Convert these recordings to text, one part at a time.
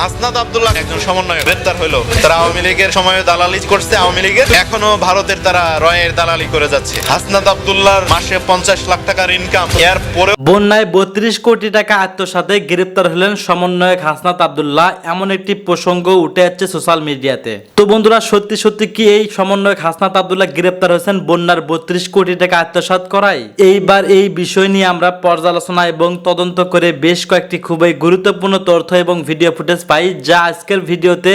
হাসনাত আব্দুল্লাহ একজন সমন্বয় গ্রেপ্তার হলো তারা আওয়ামী লীগের সময় দালালি করছে আওয়ামী লীগের। এখনও ভারতের তারা রয়ের দালালি করে যাচ্ছে। হাসনাত আব্দুল্লাহর মাসে পঞ্চাশ লাখ টাকার ইনকাম এর পরে বন্যায় বত্রিশ কোটি টাকা আত্মসাতে গ্রেপ্তার হলেন সমন্বয়ক হাসনাত আব্দুল্লাহ। এমন একটি প্রসঙ্গ উঠে যাচ্ছে সোশ্যাল মিডিয়াতে। তো বন্ধুরা, সত্যি সত্যি কি এই সমন্বয়ক হাসনাত আব্দুল্লাহ গ্রেপ্তার হয়েছেন বন্যার বত্রিশ কোটি টাকা আত্মসাত করায়? এইবার এই বিষয় নিয়ে আমরা পর্যালোচনা এবং তদন্ত করে বেশ কয়েকটি খুবই গুরুত্বপূর্ণ তথ্য এবং ভিডিও ফুটেজ পাই যা আজকের ভিডিওতে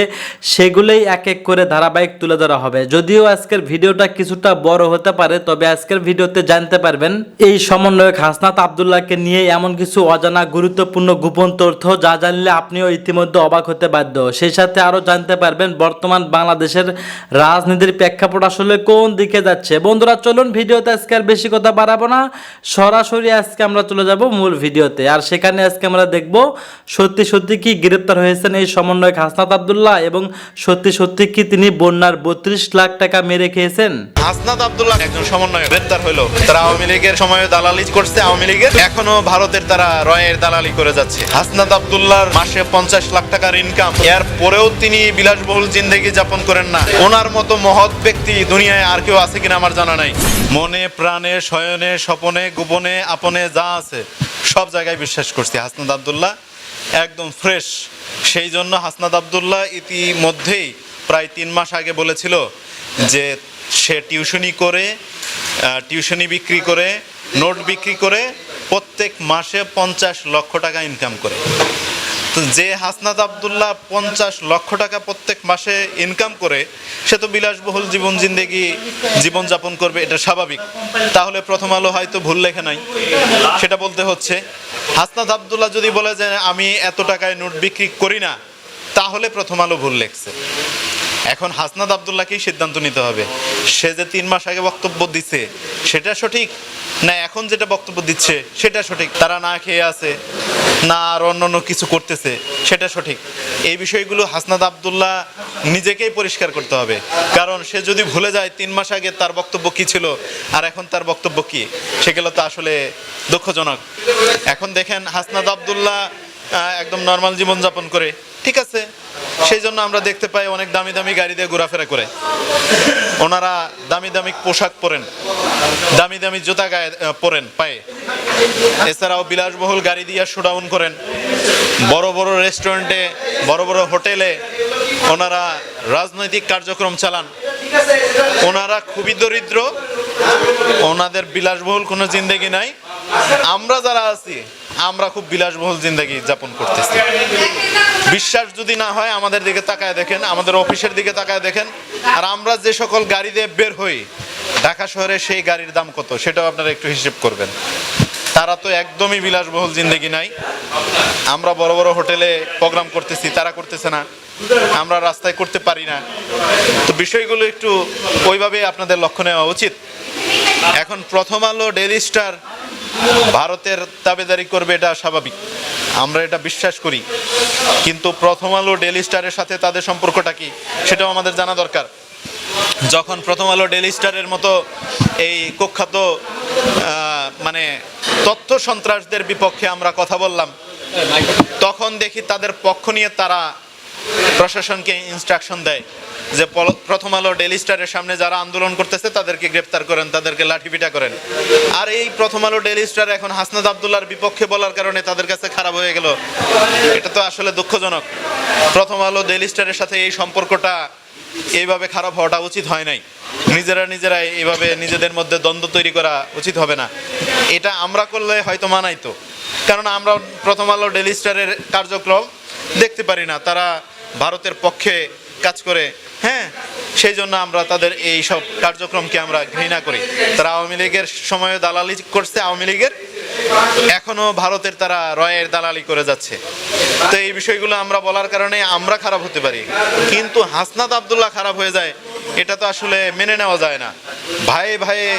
সেগুলোই এক এক করে ধারাবাহিক তুলে ধরা হবে। যদিও আজকের ভিডিওটা কিছুটা বড় হতে পারে, তবে আজকের ভিডিওতে জানতে পারবেন, এই সমন্বয়ক হাসনাত আবদুল্লাহকে নিয়ে এমন কিছু অজানা গুরুত্বপূর্ণ গোপন তথ্য যা জানলে আপনিও ইতিমধ্যে অবাক হতে বাধ্য। সেই সাথে আরও জানতে পারবেন, বর্তমান বাংলাদেশের রাজনীতির প্রেক্ষাপট আসলে কোন দিকে যাচ্ছে। বন্ধুরা, চলুন ভিডিওতে আজকে আর বেশি কথা বাড়াবো না। সরাসরি আজকে আমরা চলে যাব মূল ভিডিওতে। আর সেখানে আজকে আমরা দেখব, সত্যি সত্যি কি গ্রেপ্তার হয়েছেন এই সমন্বয়ক হাসনাত আবদুল্লাহ এবং সত্যি সত্যি কি তিনি বন্যার বত্রিশ লাখ টাকা মেরে খেয়েছেন? হাসনাত আব্দুল্লাহ একজন সমন্বয় গ্রেপ্তার হলো তারা আওয়ামী লীগের সময় দালালি করছে, আওয়ামী লীগের। এখনও ভারতের তারা রয়ের দালালি করে যাচ্ছে। হাসনাত মাসে পঞ্চাশ লাখ টাকার ইনকাম এর পরেও তিনি বিলাসবহুল জিন্দগি যাপন করেন না। ওনার মতো মহৎ ব্যক্তি দুনিয়ায় আর কেউ আছে কিনা আমার জানা নাই। মনে, প্রাণে, শয়নে, স্বপনে, গোপনে, আপনে যা আছে, সব জায়গায় বিশ্বাস করছি। হাসনাত আব্দুল্লাহ একদম ফ্রেশ সেই জন্য হাসনাদ আবদুল্লাহ ইতিমধ্যেই প্রায় তিন মাস আগে বলেছিল যে সে টিউশনি করে টিউশনি বিক্রি করে, নোট বিক্রি করে প্রত্যেক মাসে পঞ্চাশ লক্ষ টাকা ইনকাম করে। যে হাসনাত আব্দুল্লাহ পঞ্চাশ লক্ষ টাকা প্রত্যেক মাসে ইনকাম করে, সে তো বিলাসবহুল জীবন জিন্দেগি জীবনযাপন করবে, এটা স্বাভাবিক। তাহলে প্রথম আলো হয়তো ভুল লেখে নাই। সেটা বলতে হচ্ছে, হাসনাত আব্দুল্লাহ যদি বলে যে আমি এত টাকায় নোট বিক্রি করি না, তাহলে প্রথম আলো ভুল লেখছে। এখন হাসনাত আবদুল্লাহকেই সিদ্ধান্ত নিতে হবে। সে যে তিন মাস আগে বক্তব্য দিচ্ছে সেটা সঠিক? না, এখন যেটা বক্তব্য দিচ্ছে, সেটা সঠিক? তারা না খেয়ে আছে, না আর অন্য অন্য কিছু করতেছে, সেটা সঠিক? এই বিষয়গুলো হাসনাত আবদুল্লাহ নিজেকেই পরিষ্কার করতে হবে। কারণ সে যদি ভুলে যায় তিন মাস আগে তার বক্তব্য কি ছিল, আর এখন তার বক্তব্য কি, সেগুলো তো আসলে দুঃখজনক। এখন দেখেন হাসনাত আবদুল্লাহ একদম নর্মাল জীবনযাপন করে। ঠিক আছে সেই জন্য আমরা দেখতে পাই অনেক দামি দামি গাড়ি দিয়ে ঘোরাফেরা করে। ওনারা দামি দামি পোশাক পরেন, দামি দামি জুতা গায়ে পরেন পায়ে। এছাড়াও বিলাসবহুল গাড়ি দিয়ে শোডাউন করেন। বড় বড় রেস্টুরেন্টে বড় বড় হোটেলে ওনারা রাজনৈতিক কার্যক্রম চালান। ওনারা খুবই দরিদ্র, ওনাদের বিলাসবহুল কোনো জিন্দেগি নাই। আমরা যারা আছি, আমরা খুব বিলাসবহুল জিন্দেগি যাপন করতেছি। বিশ্বাস যদি না হয়, আমাদের দিকে তাকায় দেখেন, আমাদের অফিসের দিকে তাকায় দেখেন, আর আমরা যে সকল গাড়ি দিয়ে বের হই, ঢাকা শহরে সেই গাড়ির দাম কত? সেটাও আপনারা একটু হিসেব করবেন। তারা তো একদমই বিলাসবহুল জিন্দেগি নাই। আমরা বড় বড় হোটেলে প্রোগ্রাম করতেছি, তারা করতেছে না। আমরা রাস্তায় করতে পারি না। তো বিষয়গুলো একটু ওইভাবে আপনাদের লক্ষ্য নেওয়া উচিত। এখন প্রথম আলো ডেলি স্টার ভারতের তাবেদারি করবে এটা স্বাভাবিক। আমরা এটা বিশ্বাস করি। কিন্তু প্রথম আলো ডেলি স্টারের সাথে তাদের সম্পর্কটা কি, সেটাও আমাদের জানা দরকার। যখন প্রথম আলো ডেলি স্টারের মতো এই কুখ্যাত মানে তথ্য সন্ত্রাসদের বিপক্ষে আমরা কথা বললাম, তখন দেখি তাদের পক্ষ নিয়ে তারা প্রশাসনকে ইনস্ট্রাকশন দেয়। যে প্রথম আলো ডেলি স্টারের সামনে যারা আন্দোলন করতেছে, তাদেরকে গ্রেপ্তার করেন, তাদেরকে লাঠিপিটা করেন। আর এই প্রথম আলো ডেলি স্টার এখন হাসনাত আবদুল্লার বিপক্ষে বলার কারণে তাদের কাছে খারাপ হয়ে গেল। এটা তো আসলে দুঃখজনক। প্রথম আলো ডেলি স্টারের সাথে এই সম্পর্কটা এইভাবে খারাপ হওয়াটা উচিত হয় নাই। নিজেরা নিজেরাই এইভাবে নিজেদের মধ্যে দ্বন্দ্ব তৈরি করা উচিত হবে না। এটা আমরা করলে হয়তো মানাইতো কারণ আমরা প্রথম আলো ডেলি স্টারের কার্যক্রম দেখতে পারি না। তারা ভারতের পক্ষে কাজ করে। হ্যাঁ সেই জন্য আমরা তাদের এই সব কার্যক্রমকে আমরা ঘৃণা করি। তারা আওয়ামী লীগের সময় দালালি করছে আওয়ামী লীগের। এখনও ভারতের তারা রয়ের দালালি করে যাচ্ছে। তো এই বিষয়গুলো আমরা বলার কারণে আমরা খারাপ হতে পারি। কিন্তু হাসনাত আবদুল্লাহ খারাপ হয়ে যায়, এটা তো আসলে মেনে নেওয়া যায় না। ভাইয়ে ভাইয়ে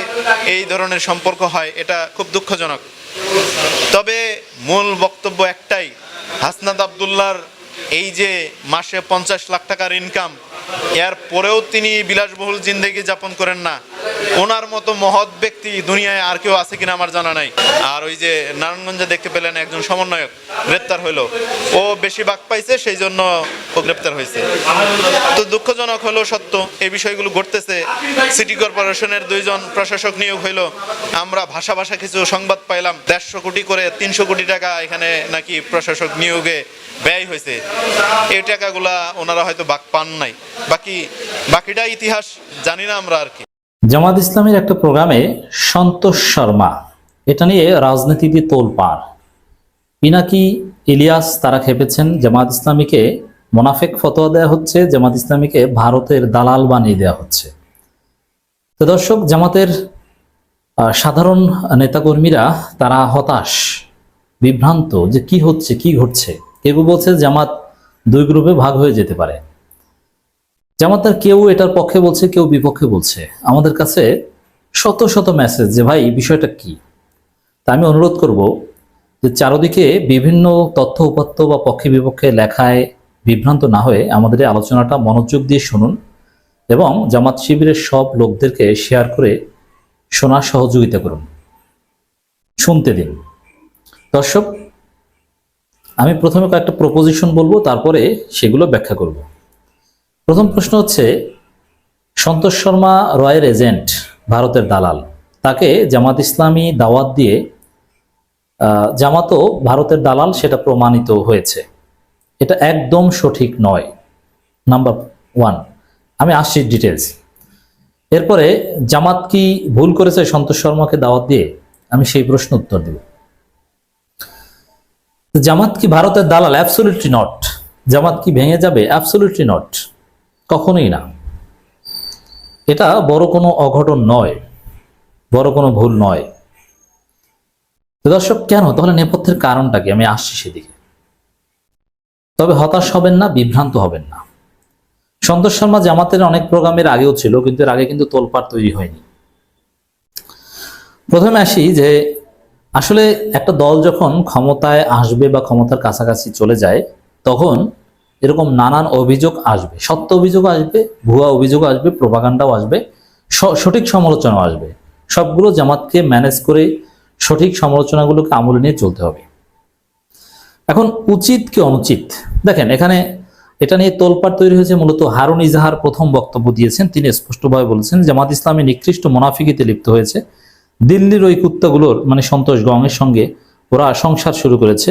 এই ধরনের সম্পর্ক হয়, এটা খুব দুঃখজনক। তবে মূল বক্তব্য একটাই, হাসনাত আবদুল্লাহর এই যে মাসে পঞ্চাশ লাখ টাকার ইনকাম এর পরেও তিনি বিলাসবহুল জিন্দেগি যাপন করেন না। ওনার মতো মহৎ ব্যক্তি দুনিয়ায় আর কেউ আছে কিনা আমার জানা নাই। আর ওই যে নারায়ণগঞ্জে দেখতে পেলেন একজন সমন্বয়ক, গ্রেপ্তার হইল। ও বেশি বাক পাইছে, সেই জন্য ও গ্রেপ্তার হয়েছে তো দুঃখজনক হলো সত্য, এই বিষয়গুলো ঘটতেছে। সিটি কর্পোরেশনের দুইজন প্রশাসক নিয়োগ হইল। আমরা ভাষা ভাষা কিছু সংবাদ পাইলাম, দেড়শো কোটি করে তিনশো কোটি টাকা এখানে নাকি প্রশাসক নিয়োগে ব্যয় হয়েছে এই টাকাগুলা ওনারা হয়তো বাক পান নাই। বাকি, বাকিটা ইতিহাস জানি না আমরা আর কি। জামাত ইসলামের একটা প্রোগ্রামে সন্তোষ শর্মা, এটা নিয়ে রাজনীতিতে তোলপাড়। পিনাকি ইলিয়াস তারা খেপেছেন, জামাত ইসলামীকে মোনাফেক ফতোয়া দেওয়া হচ্ছে, জামাত ইসলামীকে ভারতের দালাল বানিয়ে দেওয়া হচ্ছে। তো দর্শক, জামাতের সাধারণ নেতাকর্মীরা তারা হতাশ, বিভ্রান্ত যে কি হচ্ছে, কি ঘটছে? কেউ বলছে জামাত দুই গ্রুপে ভাগ হয়ে যেতে পারে। জামাতার কেউ এটার পক্ষে বলছে, কেউ বিপক্ষে বলছে। আমাদের কাছে শত শত মেসেজ যে, ভাই বিষয়টা কি? তা আমি অনুরোধ করব যে, চারদিকে বিভিন্ন তথ্য উপাত্ত বা পক্ষে বিপক্ষে লেখায় বিভ্রান্ত না হয়ে আমাদের এই আলোচনাটা মনোযোগ দিয়ে শুনুন এবং জামাত শিবিরের সব লোকদেরকে শেয়ার করে শোনার সহযোগিতা করুন। শুনতে দিন। দর্শক, আমি প্রথমে কয়েকটা প্রপোজিশন বলব, তারপরে সেগুলো ব্যাখ্যা করব। প্রথম প্রশ্ন হচ্ছে, সন্তোষ শর্মা রয়ের এজেন্ট ভারতের দালাল, তাকে জামাত ইসলামী দাওয়াত দিয়ে জামাতও ভারতের দালাল সেটা প্রমাণিত হয়েছে। এটা একদম সঠিক নয়। নাম্বার ওয়ান, আমি আসছি ডিটেলস এরপরে, জামাত কি ভুল করেছে সন্তোষ শর্মাকে দাওয়াত দিয়ে? আমি সেই প্রশ্ন উত্তর দেব। জামাত কি ভারতের দালাল? অ্যাবসোলিউটলি নট জামাত কি ভেঙে যাবে? অ্যাবসোলিউটলি নট কখনোই না। এটা বড় কোনো অঘটন নয়, বড় কোনো ভুল নয়। দর্শক, কেন? তাহলে নেপথ্যের কারণটা কি? আমি আসছি সেদিকে। তবে হতাশ হবেন না, বিভ্রান্ত হবেন না। সন্তোষ শর্মা জামাতের অনেক প্রোগ্রামের আগেও ছিল, কিন্তু এর আগে কিন্তু তোলপাড় তৈরি হয়নি। প্রথমে আসি যে, আসলে একটা দল যখন ক্ষমতায় আসবে বা ক্ষমতার কাছাকাছি চলে যায়, তখন এরকম নানান অভিযোগ আসবে, সত্য অভিযোগ আসবে, ভুয়া অভিযোগ আসবে প্রভাকাণ্ডাও আসবে সঠিক সমালোচনাও আসবে। সবগুলো জামাতকে ম্যানেজ করে সঠিক সমালোচনাগুলোকে আমলে নিয়ে চলতে হবে। এখন উচিত কি অনুচিত? দেখেন, এখানে এটা নিয়ে তোলপাড় তৈরি হয়েছে মূলত হারুন ইজাহার প্রথম বক্তব্য দিয়েছেন। তিনি স্পষ্টভাবে বলেছেন জামাত ইসলামী নিকৃষ্ট মোনাফিকিতে লিপ্ত হয়েছে। দিল্লির ওই কুত্তাগুলোর মানে সন্তোষ গঙের সঙ্গে ওরা সংসার শুরু করেছে।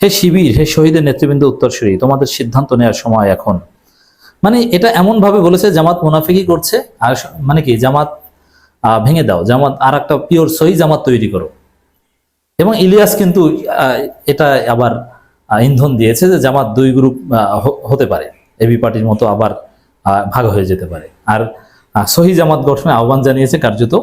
হে শিবির হে শহীদের নেতৃবৃন্দ উত্তরসূরি তোমাদের সিদ্ধান্ত নেওয়ার সময় এখন। মানে এটা এমন ভাবে বলেছে জামাত মুনাফিকি করছে আর মানে কি জামাত ভেঙে দাও জামাত আর একটা পিওর সহি জামাত তৈরি করো। এবং ইলিয়াস কিন্তু এটা আবার ইন্ধন দিয়েছে যে জামাত দুই গ্রুপ হতে পারে। এবি পার্টির মতো আবার ভাগ হয়ে যেতে পারে। আর সহি জামাত গঠনে আহ্বান জানিয়েছে কার্যত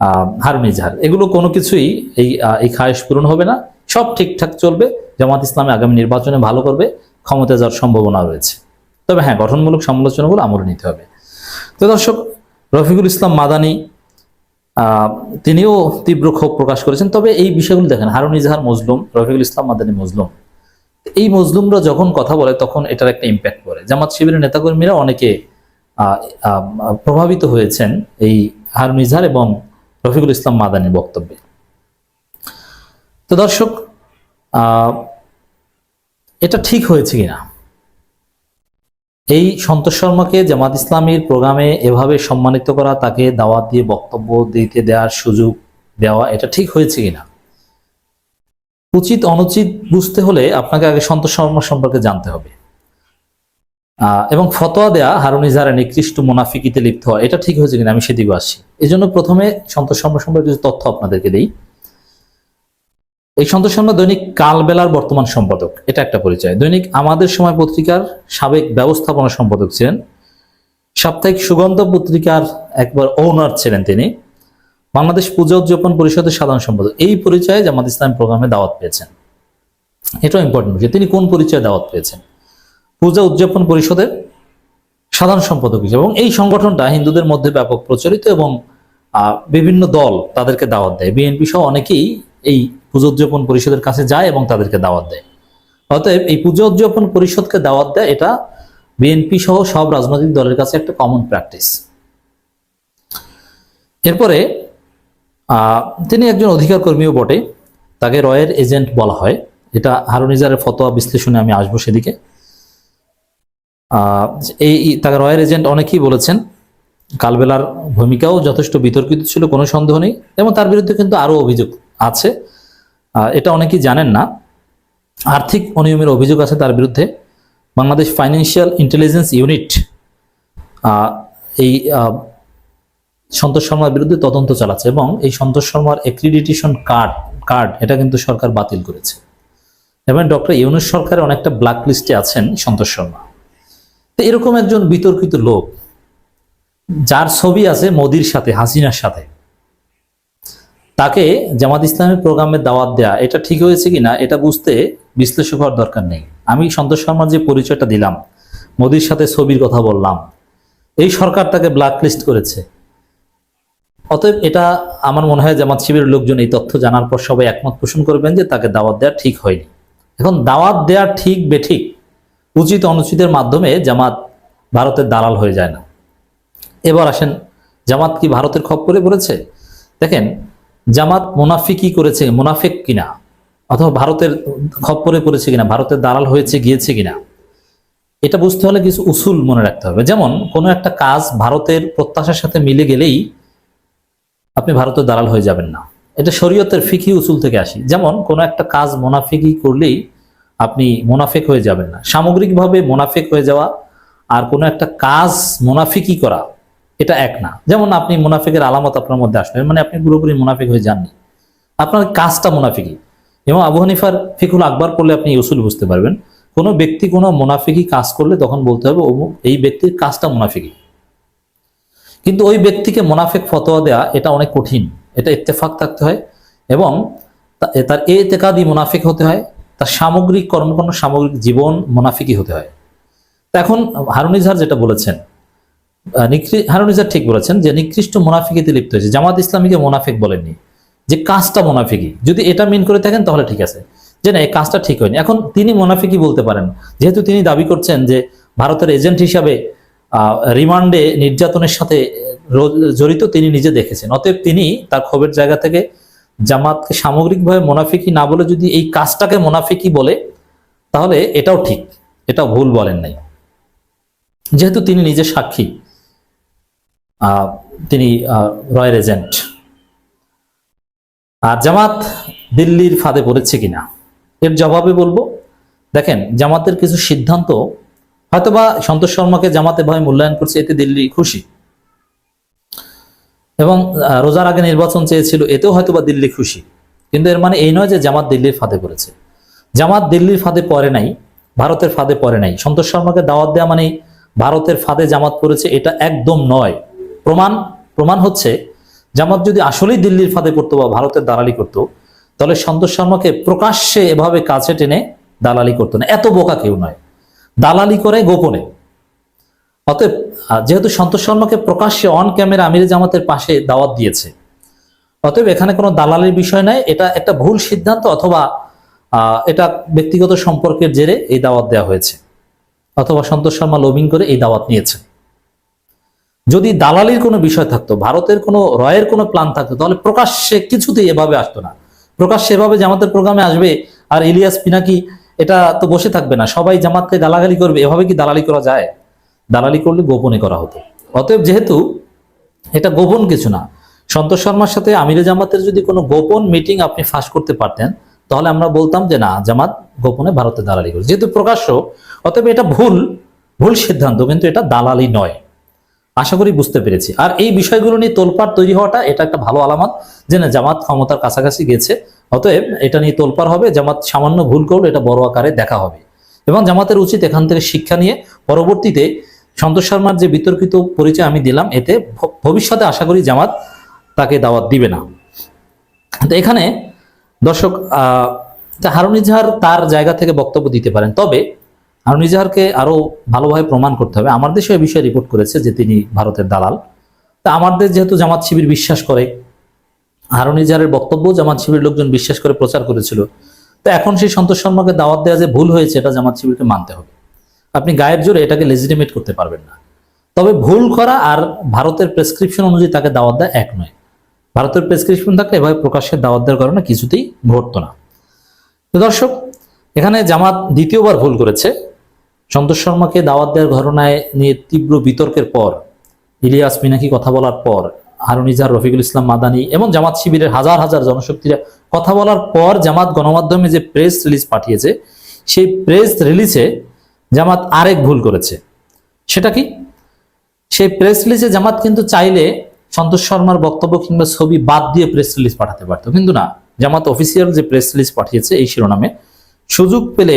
আহ, হারুন ইজহার এগুলো কোনো কিছুই এই এই খায়েশ পূরণ হবে না। সব ঠিকঠাক চলবে, জামাত ইসলামে আগামী নির্বাচনে ভালো করবে ক্ষমতা যাওয়ার সম্ভাবনা রয়েছে। তবে হ্যাঁ গঠনমূলক সমালোচনাগুলো আমলে নিতে হবে। তো দর্শক, রফিকুল ইসলাম মাদানি তিনিও তীব্র ক্ষোভ প্রকাশ করেছেন। তবে এই বিষয়গুলো দেখেন, হারুন ইজহার মজলুম, রফিকুল ইসলাম মাদানি মজলুম। এই মজলুমরা যখন কথা বলে, তখন এটার একটা ইম্প্যাক্ট পড়ে। জামাত শিবিরের নেতাকর্মীরা অনেকে প্রভাবিত হয়েছেন এই হারুন ইজহার এবং রফিকুল ইসলাম মাদানির বক্তব্যে। তো দর্শক এটা ঠিক হয়েছে কিনা? এই সন্তোষ শর্মাকে জামাত ইসলামীর প্রোগ্রামে এভাবে সম্মানিত করা, তাকে দাওয়াত দিয়ে বক্তব্য দিতে দেওয়ার সুযোগ দেওয়া, এটা ঠিক হয়েছে কিনা? উচিত, অনুচিত বুঝতে হলে আপনাকে আগে সন্তোষ শর্মা সম্পর্কে জানতে হবে। এবং ফতোয়া দেয়া হারুন ইজাহারের নিকৃষ্ট মুনাফিকিতে লিপ্ত হয় এটা ঠিক হয়েছে কিনা? আমি সেদিকে আসছি। এই জন্য প্রথমে সন্তোষ শর্মা সম্পর্কে কিছু তথ্য আপনাদেরকে দিই। এই সন্তোষ শর্মা দৈনিক কালবেলার বর্তমান সম্পাদক, এটা একটা পরিচয়। দৈনিক আমাদের সময় পত্রিকার সাবেক ব্যবস্থাপনা সম্পাদক ছিলেন। সাপ্তাহিক সুগন্ধ পত্রিকার একবার ওনার ছিলেন তিনি। বাংলাদেশ পূজা উদযাপন পরিষদের সাধারণ সম্পাদক। এই পরিচয়ে জামাত ইসলাম প্রোগ্রামে দাওয়াত পেয়েছেন। এটাও ইম্পর্টেন্ট বিষয়। তিনি কোন পরিচয়ে দাওয়াত পেয়েছেন? পূজা উদযাপন পরিষদের সাধারণ সম্পাদক হিসেবে। এবং এই সংগঠনটা হিন্দুদের মধ্যে ব্যাপক প্রচলিত এবং বিভিন্ন দল তাদেরকে দাওয়াত দেয়। বিএনপি সহ অনেকেই এই পুজো উদযাপন পরিষদের কাছে যায় এবং তাদেরকে দাওয়াত দেয়। অতএব এই পুজো উদযাপন পরিষদকে দাওয়াত দেয়, এটা বিএনপি সহ সব রাজনৈতিক দলের কাছে একটা কমন প্র্যাকটিস এরপরে তিনি একজন অধিকার কর্মীও বটে, তাকে রয়ের এজেন্ট বলা হয়। এটা হারুনিজারের ফতোয়া বিশ্লেষণে আমি আসব সেদিকে। এই তাকে রয়ের এজেন্ট অনেকেই বলেছেন, কালবেলার ভূমিকাও যথেষ্ট বিতর্কিত ছিল, কোনো সন্দেহ নেই, এবং তার বিরুদ্ধে কিন্তু আরও অভিযোগ আছে। এটা অনেকেই জানেন না। আর্থিক অনিয়মের অভিযোগ আছে তার বিরুদ্ধে। বাংলাদেশ ফাইন্যান্সিয়াল ইন্টেলিজেন্স ইউনিট এই সন্তোষ শর্মার বিরুদ্ধে তদন্ত চালাচ্ছে এবং এই সন্তোষ শর্মার অ্যাক্রিডিটেশন কার্ড কার্ড এটা কিন্তু সরকার বাতিল করেছে। এবং ডক্টর ইউনুস সরকারের অনেকটা ব্ল্যাক লিস্টে আছেন সন্তোষ শর্মা। তো এরকম একজন বিতর্কিত লোক, যার ছবি আছে মোদির সাথে, হাসিনার সাথে তাকে জামাত ইসলামের প্রোগ্রামে দাওয়াত দেয়া, এটা ঠিক হয়েছে কিনা, এটা বুঝতে বিশ্লেষক হওয়ার দরকার নেই। আমি সন্তোষ শর্মার যে পরিচয়টা দিলাম, মোদির সাথে ছবির কথা বললাম, এই সরকার তাকে ব্ল্যাক লিস্ট করেছে। অতএব এটা আমার মনে হয় জামাত শিবিরের লোকজন এই তথ্য জানার পর সবাই একমত পোষণ করবেন যে তাকে দাওয়াত দেওয়া ঠিক হয়নি। এখন দাওয়াত দেওয়া ঠিক বেঠিক, উচিত অনুচিতের মাধ্যমে জামাত ভারতের দালাল হয়ে যায় না। এবার আসেন, জামাত কি ভারতের খপ্পরে পড়েছে? দেখেন জামাত মুনাফিকি করেছে, মুনাফিক কিনা? অথবা ভারতের খপ্পরে পড়েছে কিনা? ভারতের দালাল হয়েছে, গিয়েছে কিনা? এটা বুঝতে হলে কিছু উসুল মনে রাখতে হবে। যেমন, কোনো একটা কাজ ভারতের প্রত্যাশার সাথে মিলে গেলেই আপনি ভারতের দালাল হয়ে যাবেন না। এটা শরীয়তের ফিকি উসুল থেকে আসি। যেমন, কোনো একটা কাজ মোনাফিকি করলেই আপনি মোনাফেক হয়ে যাবেন না। সামগ্রিকভাবে মোনাফেক হয়ে যাওয়া আর কোনো একটা কাজ মোনাফিকি করা এটা এক না। যেমন আপনি মুনাফিকের আলামত আপনার মধ্যে আসবে মানে আপনি পুরোপুরি মুনাফিক হয়ে যাননি। আপনার কাজটা মুনাফিকি এবং আবু হানিফার ফিকুল আকবর পড়লে আপনি এই উসুল বুঝতে পারবেন, কোনো ব্যক্তি কোনো মুনাফিকি কাজ করলে তখন বলতে হবে এই ব্যক্তির কাজটা মুনাফিকি কিন্তু ওই ব্যক্তিকে মোনাফেক ফতোয়া দেয়া এটা অনেক কঠিন, এটা ইত্তেফাক থাকতে হয় এবং তার এ তেকাদি মুনাফিক হতে হয়, তার সামগ্রিক কর্মকাণ্ড, সামগ্রিক জীবন মুনাফিকই হতে হয়। তা এখন হারুনিজার যেটা বলেছেন হারুনিজার ঠিক বলেছেন যে নিকৃষ্ট মুনাফিকিতে লিপ্ত হয়েছে। জামাত ইসলামীকে মুনাফিক বলেননি। যে কাজটা মুনাফিকি, যদি এটা মিন করে থাকেন তাহলে ঠিক আছে। যে না, এই কাজটা ঠিক হয়নি। এখন তিনি মুনাফিকি বলতে পারেন। যেহেতু তিনি দাবি করছেন যে ভারতের এজেন্ট হিসাবে রিমান্ডে নির্যাতনের সাথে জড়িত তিনি নিজে দেখেছেন। অতএব তিনি তার ক্ষোভের জায়গা থেকে জামাতকে সামগ্রিকভাবে মোনাফিকি না বলে যদি এই কাজটাকে মোনাফিকি বলে, তাহলে এটাও ঠিক। এটা ভুল বলেন নাই। যেহেতু তিনি নিজে সাক্ষী তিনি রয়ের এজেন্ট। আর জামাত দিল্লির ফাঁদে পড়েছে কিনা? এর জবাবে বলব, দেখেন, জামাতের কিছু সিদ্ধান্ত, হয়তোবা সন্তোষ শর্মাকে জামাতে ভাবে মূল্যায়ন করছে, এতে দিল্লি খুশি। এবং রোজার আগে নির্বাচন চেয়েছিল, এতেও হয়তোবা দিল্লি খুশি। কিন্তু এর মানে এই নয় যে জামাত দিল্লির ফাঁদে পড়েছে। জামাত দিল্লির ফাঁদে পড়ে নাই, ভারতের ফাঁদে পড়ে নাই। সন্তোষ শর্মাকে দাওয়াত দেওয়া মানে ভারতের ফাঁদে জামাত পড়েছে, এটা একদম নয়। প্রমাণ প্রমাণ হচ্ছে জামাত যদি আসলেই দিল্লির ফাঁদে পড়তো বা ভারতের দালালি করতো, তাহলে সন্তোষ শর্মাকে প্রকাশ্যে এভাবে কাছে টেনে দালালি করতো না। এত বোকা কেউ নয়। দালালি করে গোপনে। অতএব যেহেতু সন্তোষ শর্মাকে প্রকাশ্যে অন ক্যামেরা আমির জামাতের পাশে দাওয়াত দিয়েছে, অতএব এখানে কোনো দালালির বিষয় নাই। এটা একটা ভুল সিদ্ধান্ত অথবা এটা ব্যক্তিগত সম্পর্কের জেরে এই দাওয়াত দেওয়া হয়েছে। অথবা সন্তোষ শর্মা লবিং করে এই দাওয়াত নিয়েছে। যদি দালালির কোনো বিষয় থাকতো, ভারতের কোনো রয়ের কোনো প্ল্যান থাকতো, তাহলে প্রকাশ্যে কিছুতেই এভাবে আসতো না। প্রকাশ্যে এভাবে জামাতের প্রোগ্রামে আসবে, আর ইলিয়াস পিনাকি, এটা তো বসে থাকবে না। সবাই জামাতকে গালাগালি করবে, এভাবে কি দালালি করা যায়? দালালি করলে গোপনে করা হতো। অতএব যেহেতু এটা গোপন কিছু না, সন্তোষ শর্মার সাথে আমিরে জামাতের যদি কোনো গোপন মিটিং আপনি ফাঁস করতে পারতেন, তাহলে আমরা বলতাম যে না, জামাত গোপনে ভারতে দালালি করে যেহেতু প্রকাশ্য, অতএব এটা ভুল ভুল সিদ্ধান্ত, কিন্তু এটা দালালি নয়। আশা করি বুঝতে পেরেছি। আর এই বিষয়গুলো নিয়ে তোলপাড় তৈরি হওয়াটা এটা একটা ভালো আলামত যে না, জামাত ক্ষমতার কাছাকাছি গেছে। অতএব এটা নিয়ে তোলপাড় হবে, জামাত সামান্য ভুল করলে এটা বড় আকারে দেখা হবে। এবং জামাতের উচিত এখান থেকে শিক্ষা নিয়ে পরবর্তীতে সন্তোষ শর্মার যে বিতর্কিত পরিচয় আমি দিলাম, এতে ভবিষ্যতে আশা করি জামাত তাকে দাওয়াত দিবে না। তো এখানে দর্শক, আহ হারুনিজাহার তার জায়গা থেকে বক্তব্য দিতে পারেন। তবে হারুন ইজাহারকে আরও ভালোভাবে প্রমাণ করতে হবে। আমার দেশে এই বিষয়ে রিপোর্ট করেছে যে তিনি ভারতের দালাল। তা আমাদের যেহেতু জামাত শিবির বিশ্বাস করে হারুন ইজাহারের বক্তব্য জামাত শিবির লোকজন বিশ্বাস করে প্রচার করেছিল। তো এখন সেই সন্তোষ শর্মাকে দাওয়াত দেওয়া যে ভুল হয়েছে, এটা জামাত শিবিরকে মানতে হবে। আপনি গায়ের জোরে এটাকে লেজিটিমেট করতে পারবেন না। তবে ভুল করা আর ভারতের প্রেসক্রিপশন অনুযায়ী তাকে দাওয়াত দেওয়া এক নয়। ভারতের প্রেসক্রিপশন থাকলে এভাবে প্রকাশ্যে দাওয়াত দেওয়ার কারণে কিছুতেই ঘটতো না। দর্শক, এখানে জামাত দ্বিতীয়বার ভুল করেছে। সন্তোষ শর্মাকে দাওয়াত দেওয়ার ঘটনায় নিয়ে তীব্র বিতর্কের পর, ইলিয়াস মিনাকি কথা বলার পর হারুন ইজার রফিকুল ইসলাম মাদানি এবং জামাত শিবিরের হাজার হাজার জনশক্তিরা কথা বলার পর জামাত গণমাধ্যমে যে প্রেস রিলিজ পাঠিয়েছে, সেই প্রেস রিলিজে জামাত আরেক ভুল করেছে। সেটা কি? সেই প্রেস রিলিজে জামাত কিন্তু চাইলে সন্তোষ শর্মার বক্তব্য কিংবা ছবি বাদ দিয়ে প্রেস রিলিজ পাঠাতে পারতো। কিন্তু না, জামাত অফিসিয়াল যে প্রেস রিলিজ পাঠিয়েছে এই শিরোনামে সুযোগ পেলে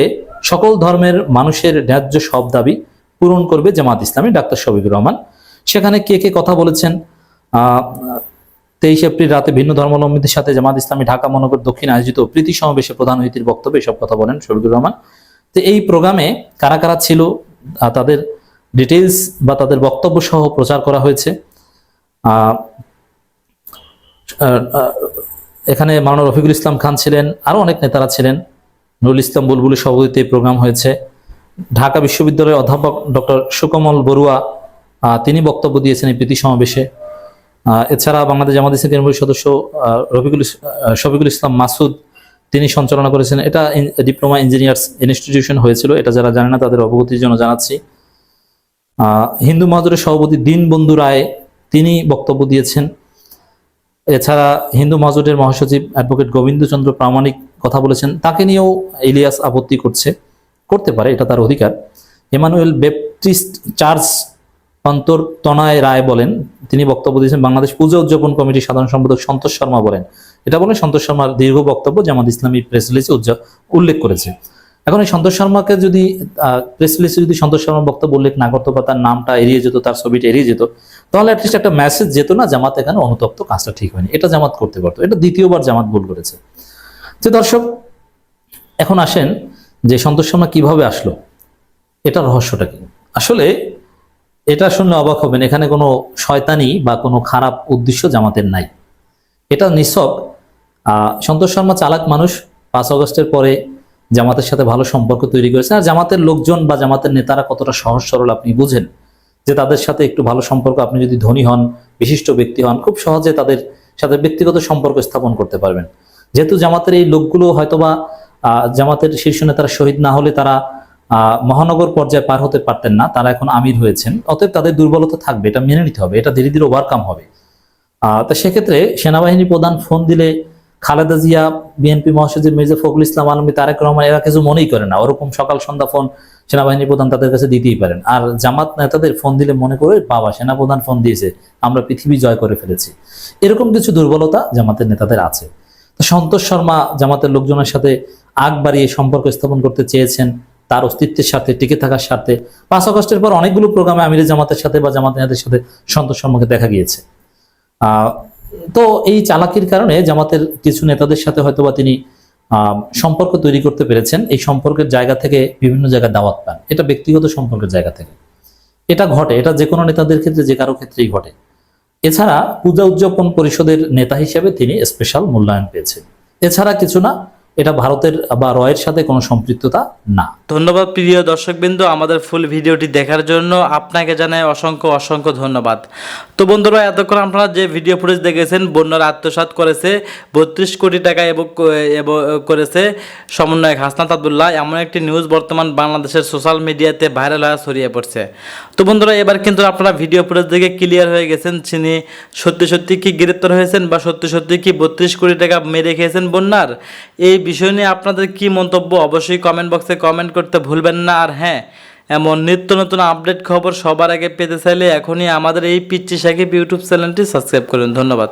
সকল ধর্মের মানুষের ন্যায্য সব দাবি পূরণ করবে জামাত ইসলামী, ডাক্তার শফিকুর রহমান। সেখানে কে কে কথা বলেছেন? তেইশ এপ্রিল রাতে ভিন্ন ধর্মাবলম্বীদের সাথে জামাত ইসলামী ঢাকা মহানগর দক্ষিণ আয়োজিত প্রীতি সমাবেশে প্রধান অতিথির বক্তব্যে এসব কথা বলেন শফিকুর রহমান। তো এই প্রোগ্রামে কারা কারা ছিল তাদের ডিটেলস বা তাদের বক্তব্য সহ প্রচার করা হয়েছে। এখানে মাওলানা রফিকুল ইসলাম খান ছিলেন, আরও অনেক নেতারা ছিলেন। নুরুল ইসলাম বুলবুলের সভাপতিতে এই প্রোগ্রাম হয়েছে। ঢাকা বিশ্ববিদ্যালয়ের অধ্যাপক ডক্টর সুকমল বড়ুয়া তিনি বক্তব্য দিয়েছেন এই প্রীতি সমাবেশে। এছাড়া বাংলাদেশ জামাত ইসলাম কেন্দ্রীয় সদস্য রফিকুল শফিকুল ইসলাম মাসুদ, তিনি সঞ্চালনা করেছেন। এটা ডিপ্লোমা ইঞ্জিনিয়ার্স ইনস্টিটিউশন হয়েছিল, এটা যারা জানে না তাদের অবগতির জন্য জানাচ্ছি। হিন্দু মহাজোটের সভাপতি দীনবন্ধু রায়, তিনি বক্তব্য দিয়েছেন। এছাড়া হিন্দু মহাজোটের মহাসচিব অ্যাডভোকেট গোবিন্দচন্দ্র প্রামাণিক কথা বলেছেন, তাকে নিয়েও ইলিয়াস আপত্তি করছে, করতে পারে, এটা তার অধিকার। এমানুয়েল বেপটিস্ট চার্চ অন্তর তনায় রায় বলেন, তিনি বক্তব্য দিয়েছেন, বাংলাদেশ পূজা উদযাপন কমিটির সাধারণ সম্পাদক সন্তোষ শর্মা বলেন। এটা বলে সন্তোষ শর্মার দীর্ঘ বক্তব্য জামাত ইসলামী প্রেস রিলিজে উল্লেখ করেছে। এখন এই সন্তোষ শর্মাকে যদি প্রেস রিলিজে যদি সন্তোষ শর্মার বক্তব্য উল্লেখ না করতো বা তার নামটা এড়িয়ে যেত, তার ছবিটা এড়িয়ে যেত, তাহলে অ্যাটলিস্ট একটা মেসেজ যেত না, জামাত এখানে অনুতপ্ত, কাজটা ঠিক হয়নি। এটা জামাত করতে পারতো। এটা দ্বিতীয়বার জামাত ভুল করেছে। যে দর্শক, এখন আসেন যে সন্তোষ শর্মা কীভাবে আসলো এটা রহস্যটা কি? আসলে এটা শুনলে অবাক হবেন, এখানে কোনো শয়তানি বা কোনো খারাপ উদ্দেশ্য জামাতের নাই। এটা নিছক সন্তোষ শর্মা চালাক মানুষ, পাঁচ অগস্টের পরে জামাতের সাথে ভালো সম্পর্ক তৈরি করেছে। আর জামাতের লোকজন বা জামাতের নেতারা কতটা সহজ সরল আপনি বুঝেন, যে তাদের সাথে একটু ভালো সম্পর্ক, আপনি যদি ধনী হন, বিশিষ্ট ব্যক্তি হন, খুব সহজে তাদের সাথে ব্যক্তিগত সম্পর্ক স্থাপন করতে পারবেন। যেহেতু জামাতের এই লোকগুলো হয়তোবা জামাতের শীর্ষ নেতারা শহীদ না হলে তারা মহানগর পর্যায়ে পার হতে পারতেন না, তারা এখন আমির হয়েছেন। অতএব তাদের দুর্বলতা থাকবে, এটা মেনে নিতে হবে, এটা ধীরে ধীরে ওভারকাম হবে। তা সেক্ষেত্রে সেনাবাহিনী প্রধান ফোন দিলে খালেদা জিয়া, বিএনপি মহাসচিব মির্জা ফখরুল ইসলাম আলমী, তারেক রহমান, এরা কিছু মনেই করে না। ওরকম সকাল সন্ধ্যা ফোন সেনাবাহিনী প্রধান তাদের কাছে দিতেই পারেন। আর জামাত নেতাদের ফোন দিলে মনে করে, বাবা, সেনাপ্রধান ফোন দিয়েছে, আমরা পৃথিবী জয় করে ফেলেছি। এরকম কিছু দুর্বলতা জামাতের নেতাদের আছে। সন্তোষ শর্মা জামাতের লোকজনের সাথে আগ বাড়িয়ে সম্পর্ক স্থাপন করতে চেয়েছেন, তার অস্তিত্বের সাথে টিকে থাকার স্বার্থে। পাঁচ আগস্টের পর অনেকগুলো প্রোগ্রামে আমিরের জামাতের সাথে বা জামাত নেতাদের সাথে সন্তোষ শর্মাকে দেখা গিয়েছে। তো এই চালাকির কারণে জামাতের কিছু নেতাদের সাথে হয়তোবা তিনি সম্পর্ক তৈরি করতে পেরেছেন। এই সম্পর্কের জায়গা থেকে বিভিন্ন জায়গায় দাওয়াত পান। এটা ব্যক্তিগত সম্পর্কের জায়গা থেকে। এটা ঘটে, এটা যে কোনো নেতাদের ক্ষেত্রে, যে কারও ক্ষেত্রেই ঘটে। এছাড়া পূজা উদযাপন পরিষদের নেতা হিসেবে তিনি স্পেশাল মূল্যায়ন পেয়েছেন। এছাড়া কিছু না এটা ভারতের বা রয়ের সাথে কোনো সম্পৃক্ততা না। ধন্যবাদ প্রিয় দর্শকবৃন্দ আমাদের ফুল ভিডিওটি দেখার জন্য। আপনাকে জানাই অসংখ্য অসংখ্য ধন্যবাদ। তো বন্ধুরা, এতক্ষণ আপনারা যে ভিডিও ফুটেজ দেখেছেন, বন্যার আত্মসাৎ করেছে, বত্রিশ কোটি টাকা এবং করেছে সমন্বয়ক হাসনাত আবদুল্লাহ। এমন একটি নিউজ বর্তমান বাংলাদেশের সোশ্যাল মিডিয়াতে ভাইরাল হয়ে ছড়িয়ে পড়ছে। তো বন্ধুরা, এবার কিন্তু আপনারা ভিডিও ফুটেজ দেখে ক্লিয়ার হয়ে গেছেন তিনি সত্যি সত্যি কি গ্রেপ্তার হয়েছেন বা সত্যি সত্যি কি বত্রিশ কোটি টাকা মেরে খেয়েছেন বন্যার। এই বিষয় নিয়ে আপনাদের কি মন্তব্য, অবশ্যই কমেন্ট বক্সে কমেন্ট করতে ভুলবেন না। আর হ্যাঁ এমন নিত্য নতুন আপডেট খবর সবার আগে পেতে চাইলে এখনই আমাদের এই পিচ্ছি সাকিব ইউটিউব চ্যানেলটি সাবস্ক্রাইব করুন। ধন্যবাদ।